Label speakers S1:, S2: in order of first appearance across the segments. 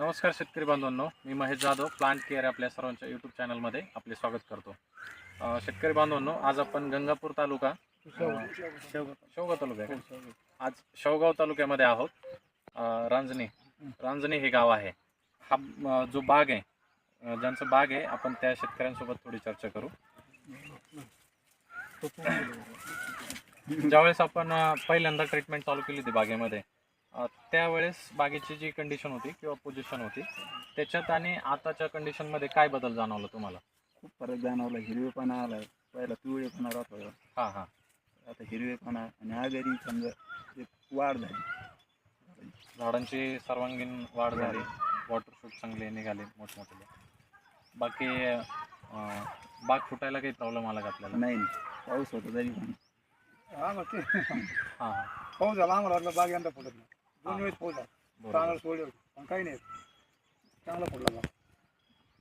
S1: नमस्कार शेतकरी बांधवांनो मी महेश जाधव प्लांट केअर आपल्या सर्वांच्या यूट्यूब चॅनलमध्ये आपले स्वागत करतो. शेतकरी बांधवांनो आज आपण गंगापूर तालुका शेवगाव तालुका आहे आज शेवगाव तालुक्यामध्ये आहोत. रांजणी रांजणी हे गाव आहे. हा जो बाग आहे ज्यांचं बाग आहे आपण त्या शेतकऱ्यांसोबत थोडी चर्चा करू. ज्यावेळेस आपण पहिल्यांदा ट्रीटमेंट चालू केली होती बागेमध्ये त्यावेळेस बागेची जी कंडिशन होती किंवा पोझिशन होती त्याच्यात आणि आताच्या कंडिशनमध्ये काय बदल जाणवला तुम्हाला?
S2: खूप फरक जाणवला. हिरवेपणा आला. पहिला पिवळेपणा राहतो.
S1: हां हां.
S2: आता हिरवेपणा आणि आगरी समजा एक वाढ झाली.
S1: झाडांची सर्वांगीण वाढ झाली. वॉटर शूट चांगले निघाले मोठमोठे बाकी अं, बाग फुटायला काही प्रॉब्लेम आला का आपल्याला?
S2: नाही पाऊस होता तरी पण.
S3: हा ते.
S1: हां हां.
S3: पाऊस झाला आम्हाला वाटलं बाग यंदा फुटत नाही. दोन. वेळेस सोडले होते पण काही नाही. चांगला फुटला बाग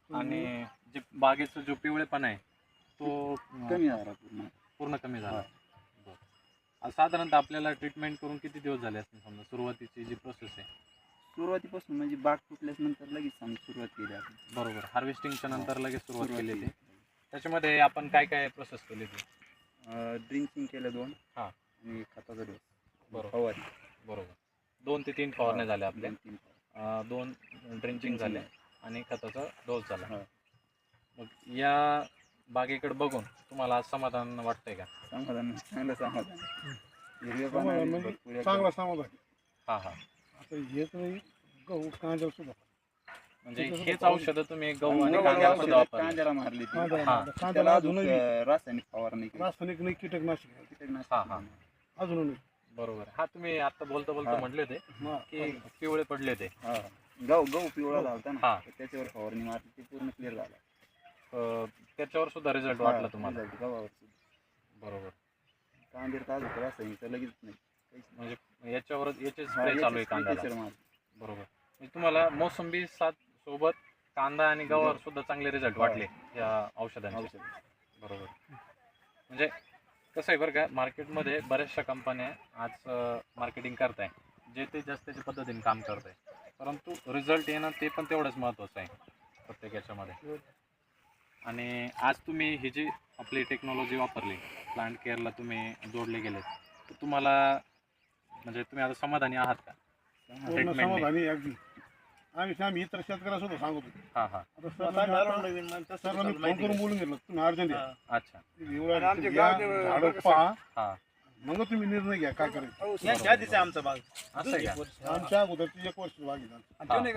S1: आणि जे बागेचा जो पिवळेपणा आहे तो
S2: कमी झाला पूर्ण.
S1: पूर्ण कमी झाला. साधारणतः आपल्याला ट्रीटमेंट करून किती दिवस झाले असतील समजा? सुरुवातीची जी प्रोसेस आहे.
S2: सुरुवातीपासून म्हणजे बाग फुटल्यास नंतर लगेच सांग सुरुवात केली आपण.
S1: बरोबर. हार्वेस्टिंगच्या नंतर लगेच सुरुवात केली
S2: केली.
S1: होती त्याच्यामध्ये आपण काय काय प्रोसेस केली होती
S2: ड्रिंकिंग केलं दोन.
S1: हा.
S2: आणि खताचा डोस
S1: बरोबर.
S2: फवारी.
S1: बरोबर. दोन ते तीन फवारण्या झाल्या आपल्या
S2: दोन तीन फवारण्या.
S1: अं, दोन ड्रिंचिंग झाले आणि खताचा डोस झाला
S2: हा.
S1: मग या बागेकडे बघून तुम्हाला आज समाधान वाटतंय का
S2: समाधान चांगलं समाधान
S3: म्हणजे
S2: भरपूर एकदम-
S3: चांगला समाधान
S1: हा हा
S3: आता हेच नाही गहू कांद्याला सुद्धा
S1: म्हणजे हेच औषधं तुम्ही गहू आणि कांद्याला सुद्धा वापरली
S2: कांद्याला मारली ती.
S3: कांद्याला
S1: हा.
S2: त्याला अजून
S3: अजूनही
S2: रासायनिक फवारणी केली.
S3: रासायनिक नाही कीटकनाशक.
S2: कीटकनाशक
S1: हा, हा.
S3: अजूनही
S1: बरोबर हा तुम्ही आता बोलता बोलता
S2: हा.
S1: म्हटले होते. की पिवळे पडले ते
S2: हा. गहू गहू पिवळा ना
S1: हा.
S2: तर त्याच्यावर फवारणी मारली ते पूर्ण क्लिअर झाला
S1: अं, त्याच्यावर सुद्धा रिझल्ट वाटला
S2: हा,
S1: तुम्हाला
S2: result गव्हावर सुद्धा.
S1: बरोबर
S2: कांद्यावर तर अजून रासायनिक तर लगेच नाही काहीच नाही.
S1: म्हणजे याच्यावर याचे
S2: हा,
S1: स्प्रे चालू आहे
S2: याच्यात
S1: कांद्याला
S2: त्याच्यावर मारली.
S1: बरोबर म्हणजे तुम्हाला मोसंबी सात सोबत कांदा आणि गव्हावर सुद्धा चांगले रिझल्ट वाटले या औषधांचे
S2: औषध.
S1: बरोबर म्हणजे कसं आहे बरं का मार्केटमध्ये बऱ्याचशा कंपन्या आज मार्केटिंग करत आहे जे ते जास्त त्याच्या पद्धतीने काम करत आहे परंतु रिझल्ट येणं ते पण तेवढंच महत्त्वाचं आहे प्रत्येक याच्यामध्ये. आणि आज तुम्ही ही जी आपली टेक्नॉलॉजी वापरली प्लांट केअरला तुम्ही जोडले गेलेत तर तुम्हाला म्हणजे तुम्ही आता समाधानी आहात का.
S3: समाधानी अगदी. आम्ही आम्ही इतर सांगतो.
S1: हां हां.
S3: आता आता- सरांनी फोन करून बोलून घेतलं. तुम्ही अर्जंट या.
S1: अच्छा.
S3: एवढं
S4: आमचे
S3: या,
S4: गावचे
S3: झाडं
S4: बघा
S3: पहा.
S1: हां.
S3: मग तुम्ही निर्णय घ्या काय करायचं.
S4: आहे आमचा भाग.
S1: असं आहे का?
S3: आमच्या अगोदरची एक वर्ष बाकी झालं.
S4: एक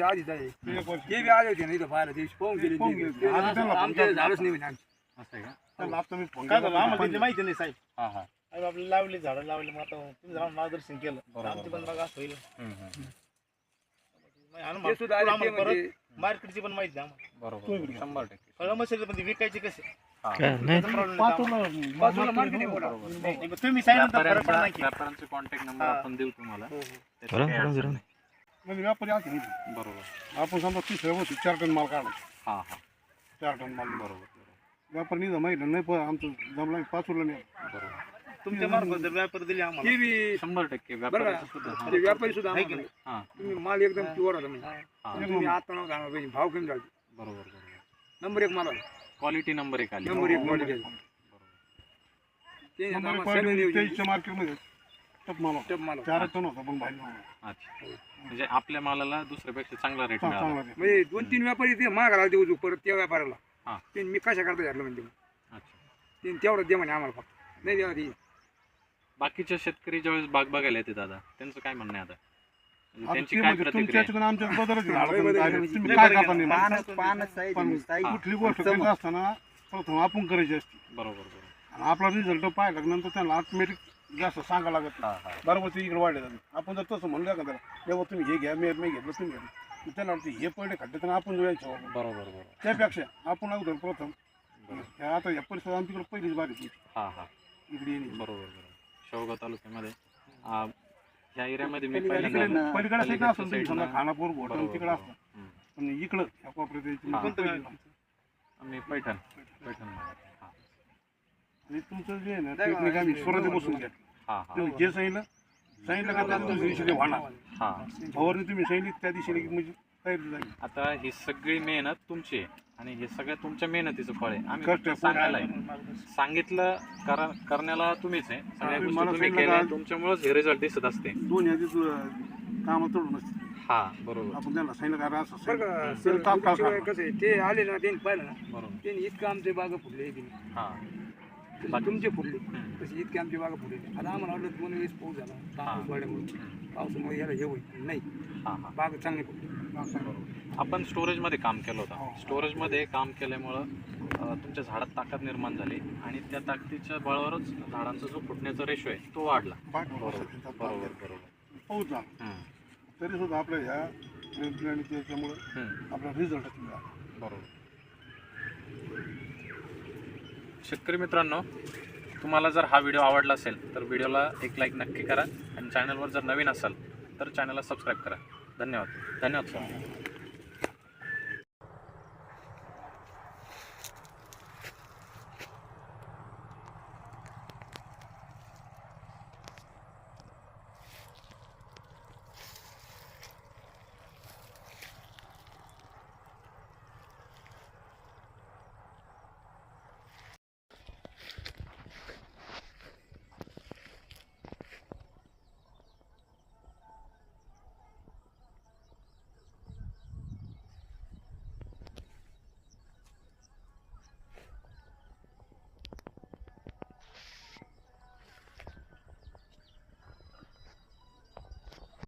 S4: आधीच आहे.
S3: ते एक वर्ष.
S4: ते बी आले होते ना इथं पाहायला ते पाहून गेले
S3: पाहून
S4: ते.
S3: गेले.
S4: ते
S3: आता त्यांना
S4: आमचे
S3: फोन
S4: झाडच नाही म्हणे आमचे.
S1: असं आहे का?
S3: त्यांना आता मी फोन
S5: काय
S3: केला,
S5: झालं? आम्हाला
S3: पाहिजे.
S5: त्याची माहिती नाही साहेब.
S1: हां हां.
S5: आम्ही आपली लावली झाडं लावली. मग आता तुम्ही झाड मार्गदर्शन केलं.
S1: बरोबर,
S5: आमची पण असं होईल.
S1: हम्म, हम्म.
S4: ते सुद्धा म्हणजे
S5: परत मार्केटची पण माहिती आहे
S1: बरोबर. शंभर टक्के.
S5: फळं मशीन पण ती विकायची कसे?
S1: हां.
S5: नाही? पण तुम्ही सांगितलं तर फरक पडणार
S1: व्यापाऱ्यांचा
S5: की
S1: व्यापाऱ्यांचे कॉन्टॅक्ट नंबर
S5: हा.
S1: आपण देऊ तुम्हाला.
S5: हो, हो.
S1: त्याची काही अडचण नाही.
S3: म्हणजे व्यापारी असं नाही.
S1: बरोबर.
S3: आपण समजा तिसऱ्या वर्षी चार टन माल काढला
S1: हां हां.
S3: चार टन माल.
S1: बरोबर
S3: व्यापारी नाही माहिती नाही पण आमचं जमला पाचूला नाही
S1: बरोबर.
S5: तुमच्या मार्फत जर व्यापार दिले आम्हाला.
S4: ते बी
S1: शंभर टक्के
S4: बरं
S1: व्यापाऱ्याचं
S4: का?
S1: सुद्धा हां.
S4: ते व्यापारी सुद्धा
S5: आहे की
S4: आम्हाला
S5: नाही?
S1: हां.
S4: तुम्ही माल एकदम प्युअर होता म्हणजे
S1: हां.
S4: तुम्ही आता पाहिजे भाव कमी झाला.
S1: बरोबर बरोबर.
S4: नंबर एक मला
S1: क्वालिटी नंबर एक आली.
S4: नंबर एक
S1: बरोबर.
S4: क्वालिटी ते
S3: नंबर
S4: आम्हाला
S3: एक
S4: सगळं नियोजन.
S3: तेईसच्या मार्केटमध्ये टप माल होता.
S4: टप माल
S3: चार टन होता पण बाहेर नव्हता.
S1: अच्छा. म्हणजे आपल्या मालाला दुसऱ्यापेक्षा चांगला रेट मिळाला.
S3: चांगला.
S4: म्हणजे दोन तीन व्यापारी ते मागायला देऊ देऊ परत त्या व्यापाऱ्याला.
S1: हा.
S4: ते मी कशा करता घातलं म्हणते?
S1: अच्छा.
S4: ते तेवढं दे म्हणे आम्हाला फक्त. नाही ती
S1: बाकीचे शेतकरी ज्यावेळेस बाग बघायला येते दादा त्यांचं काय म्हणणं आहे आता? म्हणजे त्यांची काय
S3: म्हणजे
S1: प्रतिक्रिया आहे?
S3: आमच्या बदलच. तुम्ही काय
S2: पानच पानच साईज
S3: पण-
S2: साईज.
S1: हा.
S3: कुठली गोष्ट करीत असताना प्रथम आपण करायची असते.
S1: बरोबर बरोबर.
S3: आणि आपला रिझल्ट पाहिला की नंतर त्यांना ऑटोमॅटिक जास्त सांगा लागत बरोबर ते इकडे वाढले जाते आपण जर तसं म्हणलं का त्याला तेव्हा तुम्ही हे घ्या मी मी घेतलं तुम्ही घ्या त्याला वाटतं हे पडले खड्डे तर आपण जायचं बाबा.
S1: बरोबर बरोबर.
S3: त्यापेक्षा आपण अगोदर प्रथम
S1: बरोबर.
S3: आता या परिसरात आमच्याकडे पहिलीच बारी होती.
S1: हां हां.
S3: इकडे येणे.
S1: बरोबर बरोबर. शेवगाव तालुक्यामध्ये. आ, ह्या एरियामध्ये मी पहिल्यांदा
S2: पलीकडे-
S3: साईड तुम्ही समजा खानापूर घोटण तिकडे. असतं. पण इकडं ह्या कोपऱ्यात
S1: हा. मी पैठण पैठण हां.
S3: आणि तुमचं जे आहे ना आम्ही घेतलं
S1: हां हां.
S3: तुम्ही जे सांगितलं सांगितलं का त्या दिवशी ते
S1: हा.
S3: फवारणी तुम्ही सांगितली त्या दिशेने की म्हणजे झाली
S1: आता ही सगळी मेहनत तुमची आहे आणि हे सगळं तुमच्या मेहनतीचं फळ आहे. आम्ही
S3: कष्ट
S1: फक्त
S3: आहे.
S1: सांगायला आहे सांगितलं करा करण्याला तुम्हीच आहे. सगळ्या
S3: तुम्ही
S1: गोष्टी
S3: मला
S1: तुम्ही
S3: सांगितलं
S1: केल्या
S3: का?
S1: तुमच्यामुळेच हे रिझल्ट दिसत असते.
S3: दोन यादी काम तोडून
S1: हा बरोबर.
S3: आपण त्यांना सांगितलं का असं
S4: बरं
S3: सांगितलं.
S4: का
S3: ते
S4: सर,
S3: तात्काळ
S4: शिवाय
S3: करा.
S4: कसं आहे? ते आले ना त्यांनी पाहिलं ना.
S1: बरोबर.
S4: त्यांनी इतकं आमचे बाग फुटले
S1: हा.
S4: तसे तुमचे फुटले.
S1: हम्म.
S4: तसे इतके आमची बागा फुटले. आता आम्हाला वाटलं दोन वेळेस पाऊस झाला. पाऊस वाढल्यामुळे. पावसामुळे याला हे होईल. नाही.
S1: हा हा.
S4: बाग चांगली फुटली.
S1: आपण स्टोरेजमध्ये काम केलं होतं. स्टोरेजमध्ये काम केल्यामुळं तुमच्या झाडात ताकद निर्माण झाली आणि त्या ताकदीच्या बळावरच झाडांचा जो फुटण्याचा रेशो आहे तो वाढला. बरोबर बरोबर
S3: पाऊस झाला. तरी सुद्धा आपल्या ह्या त्याच्यामुळे आपला रिझल्ट मिळाला.
S1: बरोबर. शेतकरी मित्रांनो तुम्हाला जर हा व्हिडिओ आवडला असेल तर व्हिडिओला एक लाईक नक्की करा आणि चॅनलवर जर नवीन असाल तर चॅनलला सबस्क्राईब करा. धन्यवाद धन्यवाद सर